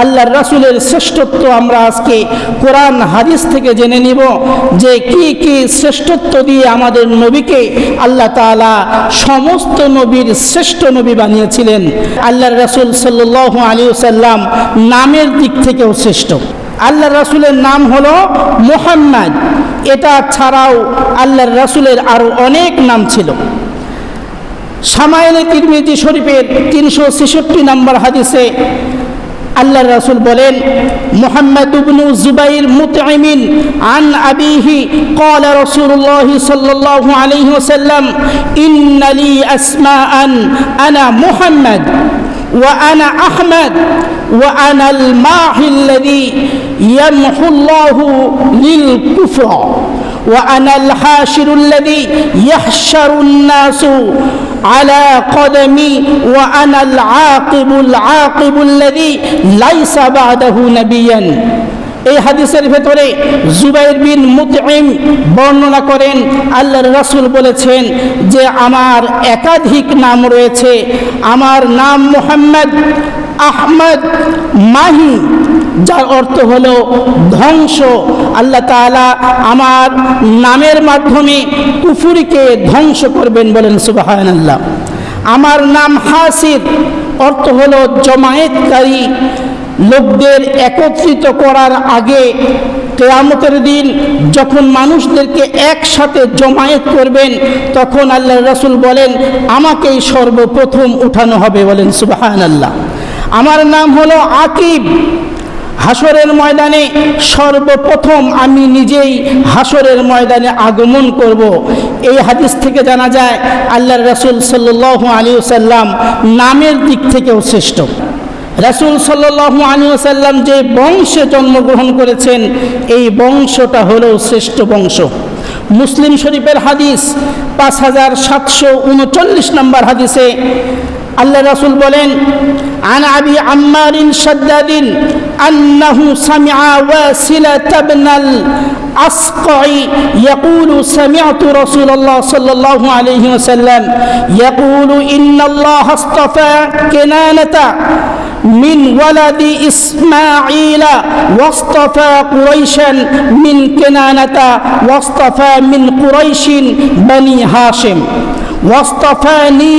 আল্লাহর রাসুলের শ্রেষ্ঠত্ব আমরা আজকে কোরআন, হাদিস থেকে জেনে নিব যে কি কি শ্রেষ্ঠত্ব দিয়ে আমাদের নবীকে আল্লাহ তাআলা সমস্ত নবীর শ্রেষ্ঠ নবী বানিয়েছিলেন। আল্লাহর রাসুল সাল্লাহ আলী সাল্লাম নামের দিক থেকেও শ্রেষ্ঠ। আল্লাহ রাসুলের নাম হলো মোহাম্মদ। এটা ছাড়াও আল্লাহর রাসুলের আরও অনেক নাম ছিল। সামাইলে তিরমিজি শরীফের তিনশো ছেষট্টি নম্বর হাদিসে আল্লাহ রাসুল বলেন মোহাম্মদ ইবনু জুবাইর মুতআমিন আন আবিহি قال رسول الله صلى الله عليه وسلم إن لي أسماء أنا محمد وأنا أحمد وأنا الماحي الذي يمحو الله للكفر وأنا الحاشر الذي يحشر الناس على قدمي وأنا العاقب العاقب الذي ليس بعده نبيا এই হাদিসের ভেতরে জুবাইর বিন মুতঈম বর্ণনা করেন আল্লাহর রাসূল বলেছেন যে আমার একাধিক নাম রয়েছে আমার নাম মোহাম্মদ আহমদ মাহি যার অর্থ হলো ধ্বংস। আল্লাহ তাআলা আমার নামের মাধ্যমে কুফুরিকে ধ্বংস করবেন বলেন সুবাহান আল্লাহ আমার নাম হাসির অর্থ হলো জমায়েতকারী। লোকদের একত্রিত করার আগে কেয়ামতের দিন যখন মানুষদেরকে একসাথে জমায়েত করবেন, তখন আল্লাহ রসুল বলেন, আমাকেই সর্বপ্রথম উঠানো হবে বলেন সুবাহান আল্লাহ আমার নাম হলো আকিব। হাসরের ময়দানে সর্বপ্রথম আমি নিজেই হাসরের ময়দানে আগমন করব। এই হাদিস থেকে জানা যায়, আল্লাহর রসুল সাল্লাহ আলী সাল্লাম নামের দিক থেকেও শ্রেষ্ঠ। রাসুল সাল্লাহু আলী সাল্লাম যে বংশে জন্মগ্রহণ করেছেন, এই বংশটা হলো শ্রেষ্ঠ বংশ। মুসলিম শরীফের হাদিস পাঁচ হাজার সাতশো উনচল্লিশ নম্বর হাদিসে আল্লাহ রাসুল বলেন عن أبي عمار شداد أنه سمع واسلة بن الأصقع يقول سمعت رسول الله صلى الله عليه وسلم يقول إن الله اصطفى كنانة من ولد إسماعيل واصطفى قريشا من كنانة واصطفى من قريش بني هاشم ওয়াস্তাফানি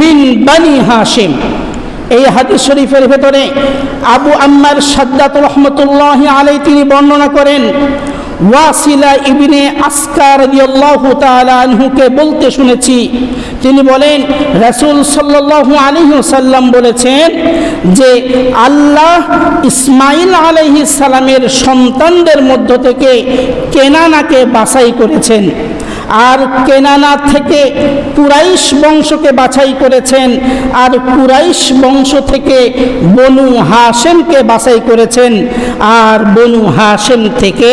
মিন বানি হাশিম। এই হাদিস শরীফের ভেতরে আবু আম্মার সাদ্দাত রহমতুল্লাহ আলাই তিনি বর্ণনা করেন, ওয়াসিলা ইবিনে আসকার রাদিয়াল্লাহু তাআলা আনহুকে বলতে শুনেছি। তিনি বলেন, রাসূল সাল্লাল্লাহু আলাইহি সাল্লাম বলেছেন যে আল্লাহ ইসমাইল আলাইহিস সালামের সন্তানদের মধ্য থেকে কেনানাকে বাছাই করেছেন। আর কেনানা থেকে কুরাইশ বংশকে বাছাই করেছেন, আর কুরাইশ বংশ থেকে বনু হাসেমকে বাছাই করেছেন, আর বনু হাসেম থেকে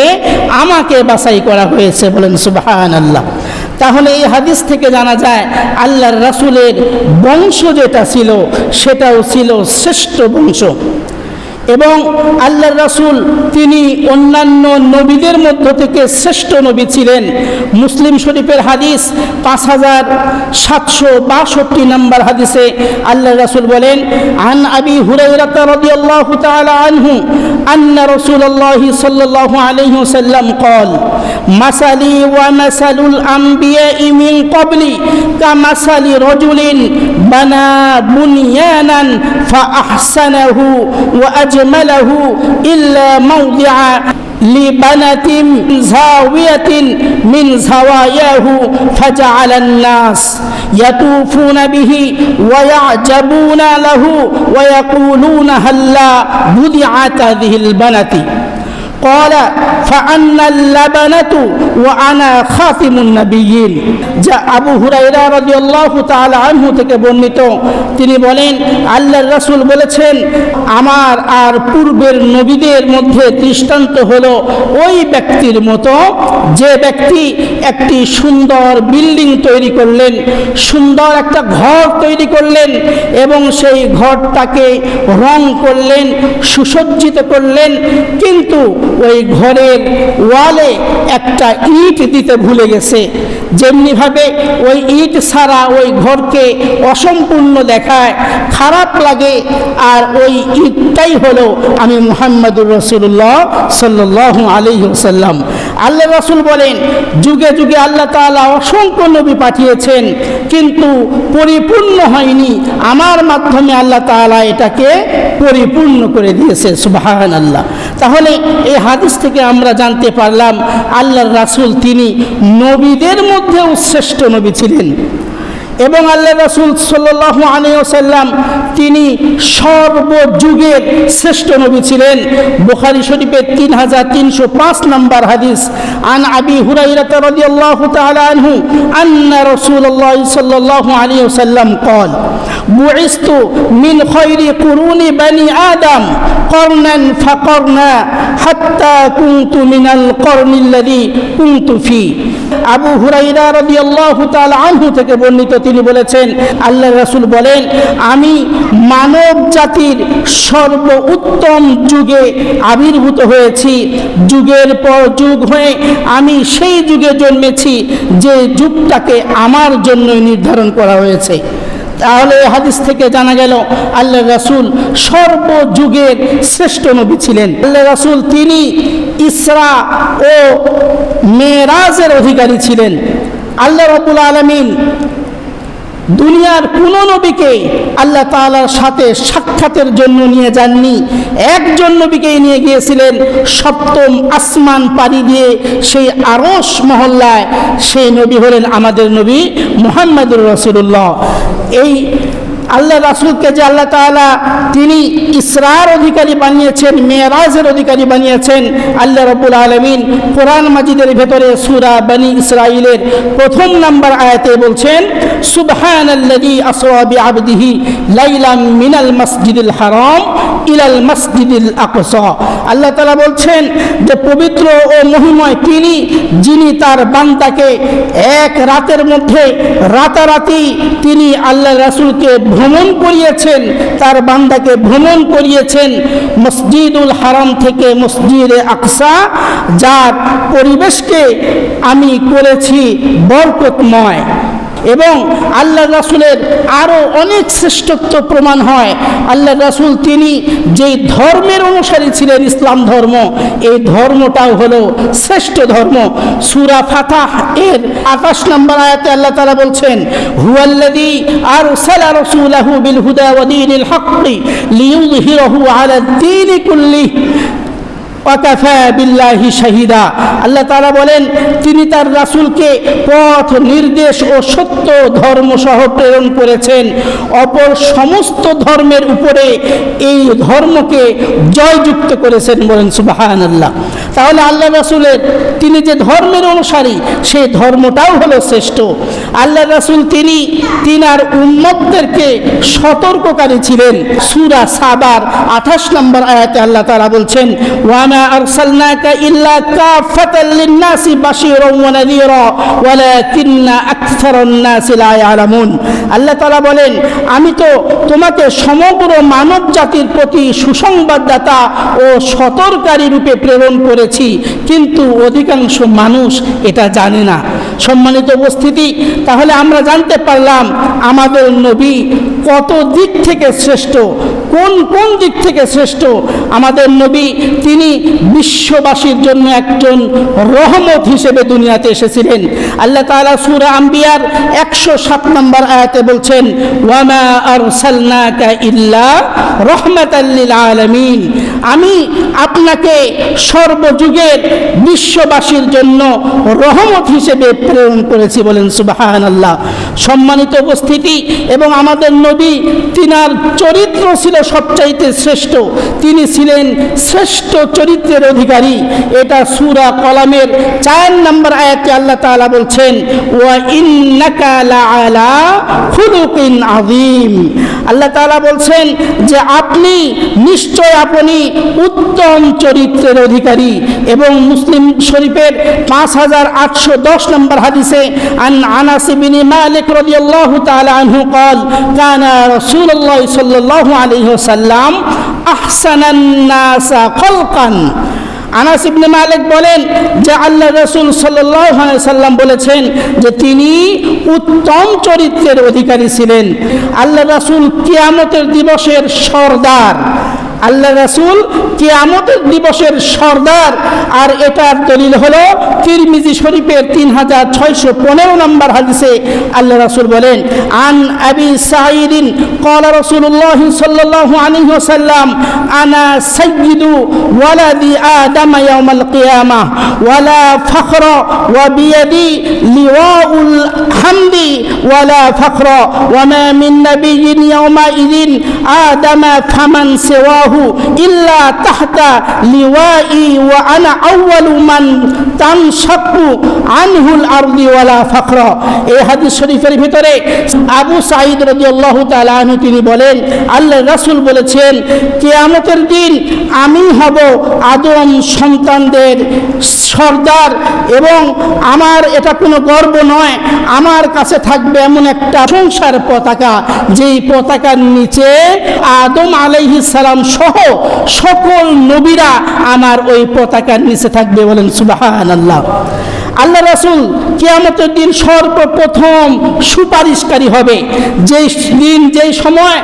আমাকে বাছাই করা হয়েছে বলেন সুবাহান আল্লাহ তাহলে এই হাদিস থেকে জানা যায়, আল্লাহর রাসুলের বংশ যেটা ছিল, সেটাও ছিল শ্রেষ্ঠ বংশ। এবং আল্লাহর রাসুল তিনি অন্যান্য নবীদের মধ্য থেকে শ্রেষ্ঠ নবী ছিলেন মুসলিম শরীফের হাদিস পাঁচ হাজার সাতশো বাষট্টি নম্বর হাদিসে আল্লাহ রাসুল বলেন আন আবি হুরাইরাতা রাদিয়াল্লাহু তাআলা আনহু আন্না রাসূলুল্লাহি সাল্লাল্লাহু আলাইহি ওয়াসাল্লাম قال مثلي ومثل الأنبياء من قبلي كمثل رجل بنى بنيانا فأحسنه وأجمله إلا موضع لبنة زاوية من زواياه فجعل الناس يطوفون به ويعجبون له ويقولون هلا بدعت هذه البنة. قال فأنا اللبنة وأنا خاتم النبيين যা আবু হুরাইরা রাদিয়াল্লাহু তাআলা আনহু থেকে বর্ণিত তিনি বলেন আল্লাহর রাসূল বলেছেন আমার আর পূর্বের নবীদের মধ্যে দৃষ্টান্ত হলো ওই ব্যক্তির মতো যে ব্যক্তি একটি সুন্দর বিল্ডিং তৈরি করলেন সুন্দর একটা ঘর তৈরি করলেন এবং সেই ঘরটাকে রং করলেন সুসজ্জিত করলেন কিন্তু ওই ঘরের ওয়ালে একটা ইট দিতে ভুলে গেছে। যেমনিভাবে ওই ইট ছাড়া ওই ঘরকে অসম্পূর্ণ দেখায়, খারাপ লাগে, আর ওই ইটটাই হলো আমি মোহাম্মদুর রসুল্লাহ সাল্লাহ আলী সাল্লাম আল্লাহ রসুল বলেন, যুগে যুগে আল্লাহ তালা অসংখ্য নবী পাঠিয়েছেন, কিন্তু পরিপূর্ণ হয়নি। আমার মাধ্যমে আল্লাহ তালা এটাকে পরিপূর্ণ করে দিয়েছে সুবাহান আল্লাহ তাহলে এই হাদিস থেকে আমরা জানতে পারলাম, আল্লাহর রাসুল তিনি নবীদের মধ্যেও শ্রেষ্ঠ নবী ছিলেন। এবং আল্লাহ রসুল সাল্লাল্লাহু আলাইহি ওয়াসাল্লাম তিনি সর্বযুগের শ্রেষ্ঠ নবী ছিলেন বুখারী শরীফের তিন হাজার তিনশো পাঁচ নম্বর হাদিস আন আবি হুরাইরাতা রাদিয়াল্লাহু তাআলা আনহু আন্না রাসূলুল্লাহ সাল্লাল্লাহু আলাইহি ওয়াসাল্লাম قال بعثت من خير قرون بني آدم قرنا فقرنا حتى كنت من القرن الذي كنت فيه আবু হুরাইরা রাদিয়াল্লাহু তাআলা আনহু থেকে বর্ণিত তিনি বলেছেন আল্লাহ রাসূল বলেন, আমি মানব জাতির সর্ব উত্তম যুগে আবির্ভূত হয়েছি। যুগের পর যুগ হয়ে আমি সেই যুগে জন্মেছি, যে যুগটাকে আমার জন্য নির্ধারণ করা হয়েছে। তাহলে হাদিস থেকে জানা গেল আল্লাহ রাসূল সর্বযুগের শ্রেষ্ঠ নবী ছিলেন। আল্লাহ রাসূল তিনি ইসরা ও মেরাজের অধিকারী ছিলেন। আল্লাহ রবুল আলমিন দুনিয়ার কোন নবীকে আল্লাহ তালার সাথে সাক্ষাতের জন্য নিয়ে যাননি। একজন নবীকেই নিয়ে গিয়েছিলেন সপ্তম আসমান পাড়ি দিয়ে সেই আরস মহল্লায়। সেই নবী হলেন আমাদের নবী মোহাম্মদুর রসুল্লাহ এই আল্লাহ রাসুলকে যে আল্লাহ তালা তিনি ইসরার অধিকারী বানিয়েছেন মেয়েরাজের অধিকারী বানিয়েছেন, আল্লাহ রবুল আলমিন কোরআন মাজিদের ভেতরে সুরা বানি ইসরাইলের প্রথম নাম্বার আয়াতে বলছেন সুবহান আল্লাহ আসওয়াবি আবদিহি লাইলাম মিনাল মসজিদুল হারাম ইলাল মসজিদুল আকসা। আল্লাহ তাআলা বলছেন যে পবিত্র ও মহিময় তিনি, যিনি তার বান্দাকে এক রাতের মধ্যে রাতারাতি তিনি আল্লাহ রাসূলকে ভ্রমণ করিয়েছেন, তার বান্দাকে ভ্রমণ করিয়েছেন মসজিদুল হারাম থেকে মসজিদে আকসা, যার পরিবেশকে আমি করেছি বরকতময়। এবং আল্লাহ রাসুলের আরও অনেক শ্রেষ্ঠত্ব প্রমাণ হয়। আল্লাহ রাসুল তিনি যেই ধর্মের অনুসারী ছিলেন, ইসলাম ধর্ম, এই ধর্মটাও হলো শ্রেষ্ঠ ধর্ম। সুরা ফাতাহ এর আকাশ নম্বর আয়াতে আল্লাহ তালা বলছেন হুয়াল্লাদি আর সালা রসুলাহু বিল হুদা ওয়াদিনিল হক্কি লিউযহিরাহু আলা দ্বীনি শাহিদা। আল্লাহ তাআলা বলেন, তিনি তার রাসূলকে পথ, নির্দেশ ও সত্য ধর্ম সহ প্রেরণ করেছেন। অপর সমস্ত ধর্মের উপরে এই ধর্মকে জয়যুক্ত করেছেন বলেন সুবহানাল্লাহ। তাহলে আল্লাহ রাসূলের, তিনি যে ধর্মের অনুসারী, সেই ধর্মটাও হলো শ্রেষ্ঠ। আল্লাহ রাসূল তিনি তিনার উম্মতদেরকে সতর্ককারী ছিলেন। সুরা সাবার আঠাশ নম্বর আয়াতে আল্লাহ তারা বলছেন ওয়ামা أرسلناك إلا كافة للناس بشيرا ونذيرا ولكن أكثر الناس لا يعلمون আল্লাহ তাআলা বলেন আমি তো তোমাকে সমগ্র মানব জাতির প্রতি সুসংবাদদাতা ও সতর্কারী রূপে প্রেরণ করেছি কিন্তু অধিকাংশ মানুষ এটা জানে না সম্মানিত উপস্থিতি তাহলে আমরা জানতে পারলাম আমাদের নবী কত দিক থেকে শ্রেষ্ঠ? কোন কোন দিক থেকে শ্রেষ্ঠ? আমাদের নবী, তিনি বিশ্ববাসীর জন্য একজন রহমত হিসেবে দুনিয়াতে এসেছিলেন। আল্লাহ তালা সূরা আম্বিয়ার একশো সাত নম্বর আয়াতে বলছেন লিল আলামিন। আমি আপনাকে সর্বযুগের বিশ্ববাসীর জন্য রহমত হিসেবে প্রেরণ করেছি বলেন সুবহানাল্লাহ। সম্মানিত উপস্থিতি এবং আমাদের নবী তিনার চরিত্র ছিল সবচাইতে শ্রেষ্ঠ তিনি ছিলেন শ্রেষ্ঠ চরিত্রের অধিকারী এটা সুরা কলামের চার নম্বর আয়াতে আল্লাহ তাআলা বলছেন ওয়া ইন্নাকা লাআলা খুলুকিন আযীম আল্লাহ তাআলা বলছেন যে আপনি নিশ্চয় আপনি উত্তম চরিত্রের অধিকারী এবং মুসলিম শরীফের পাঁচ হাজার আটশো দশ নম্বর হাদিসে আন আনাস বিন মালিক রাদিয়াল্লাহু তাআলা আনহু قال كان মালিক বলেন যে আল্লাহ রসুল সাল্লাম বলেছেন যে তিনি উত্তম চরিত্রের অধিকারী ছিলেন। আল্লাহ রসুল কিয়ামতের দিবসের সর্দার। আল্লাহ রাসুল কেয়ামতের দিবসের সর্দার। আর এটার দলিল হলো, তিরমিজি শরীফের তিন হাজার ছয়শো পনেরো নম্বর হাদিসে আল্লাহ রাসুল বলেন, আন আবি সাইদিন কলা রসুল্লাহ সাল্লাহ আলী ওসাল্লাম আনা সৈয়দু ওয়ালাদি আদম ইয়াউমাল কিয়ামা, ওয়ালা ফখর ওয়া বিয়াদি লিওয়াউল হামদি, ওয়ালা ফখর ওয়ামা মা মিন নাবিয়্যিন ইয়াউমাইযিন আদম ফামান সেওয়া ফখর। শরীফের ভিতরে আবু সাঈদ তিনি বলেন আল্লাহ রাসুল বলেছেন, কেয়ামতের দিন আমি হব আদম সন্তানদের সর্দার এবং আমার এটা কোনো গর্ব নয়, আমার কাছে থাকবে এমন একটা সংসার পতাকা, যেই পতাকার নিচে আদম আলাইহিস সহ সকল নবীরা আমার ওই পতাকার নিচে থাকবে বলেন সুবাহ আল্লাহ রাসূল কিয়ামতের দিন সর্বপ্রথম সুপারিশকারী হবে। যেই দিন, যেই সময়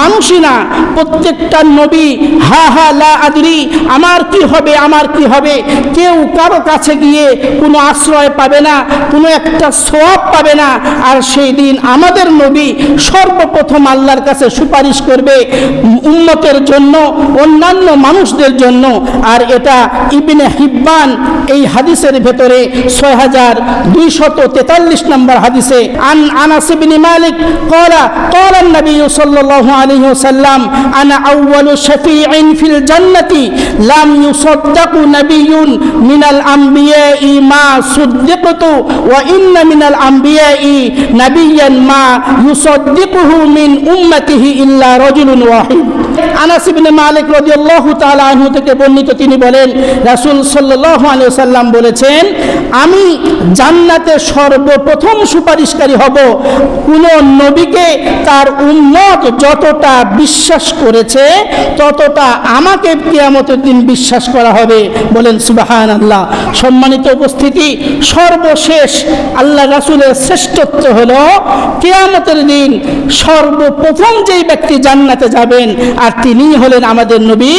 মানুষই না, প্রত্যেকটা নবী, হা হা, লা, আদরি, আমার কি হবে, আমার কি হবে, কেউ কারও কাছে গিয়ে কোনো আশ্রয় পাবে না, কোনো একটা সোয়াব পাবে না, আর সেই দিন আমাদের নবী সর্বপ্রথম আল্লাহর কাছে সুপারিশ করবে উম্মতের জন্য, অন্যান্য মানুষদের জন্য। আর এটা ইবনে হিব্বান এই হাদিসের ভেতরে ছয় হাজার দুইশত তেতাল্লিশ নম্বর হাদিসে আন আনাস ইবনে মালিক قال قال النبي صلى الله عليه وسلم أنا أول شفيع في الجنة لم يصدق نبي من الأنبياء ما صدقت وإن من الأنبياء نبيا ما يصدقه من أمته إلا رجل واحد আনাস মালিক রাদিয়াল্লাহু তাআলা আনহু থেকে বর্ণিত তিনি বলেন, রাসূল সাল্লাল্লাহু আলাইহি ওয়াসাল্লাম বলেছেন, আমি জান্নাতে সর্বপ্রথম সুপারিশকারী হব। কোন নবীকে তার উম্মত যতটা বিশ্বাস করেছে, ততটা আমাকে কিয়ামতের দিন বিশ্বাস করা হবে। বলেন সম্মানিত উপস্থিতি, সর্বশেষ আল্লাহ রাসূলের শ্রেষ্ঠত্ব হলো, কিয়ামতের দিন সর্বপ্রথম যেই ব্যক্তি জান্নাতে যাবেন, আর তিনি হলেন আমাদের নবী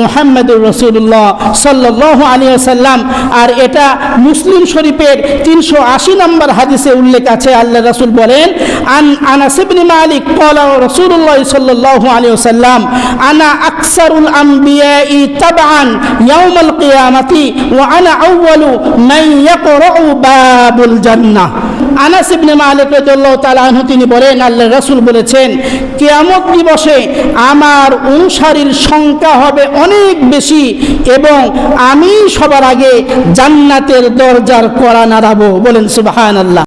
মুহাম্মদুর রসুল্লাহ সাল্লাহ আলী সাল্লাম আর এটা মুসলিম শরীফের তিনশো আশি নম্বর হাদিসে উল্লেখ আছে, আল্লাহ রসুল বলেন, আন আনাসিবনি মালিক কলা রসুল্লাহ সাল্লাহ আলী সাল্লাম আনা আকসারুল আম্বিয়াই তাবান ইয়াউমাল কিয়ামাতি, ওয়া আনা আউয়ালু মান ইয়াকরাউ বাবুল জান্নাহ। আনাস ইবনে মালিক রাদিয়াল্লাহু তাআলা আনহু তিনি বলেন আল্লাহ রাসূল বলেছেন, কিয়ামত দিবসে আমার অনুসারীর সংখ্যা হবে অনেক বেশি এবং আমি সবার আগে জান্নাতের দরজার কড়া নাড়াবো। বলেন সুবহানাল্লাহ।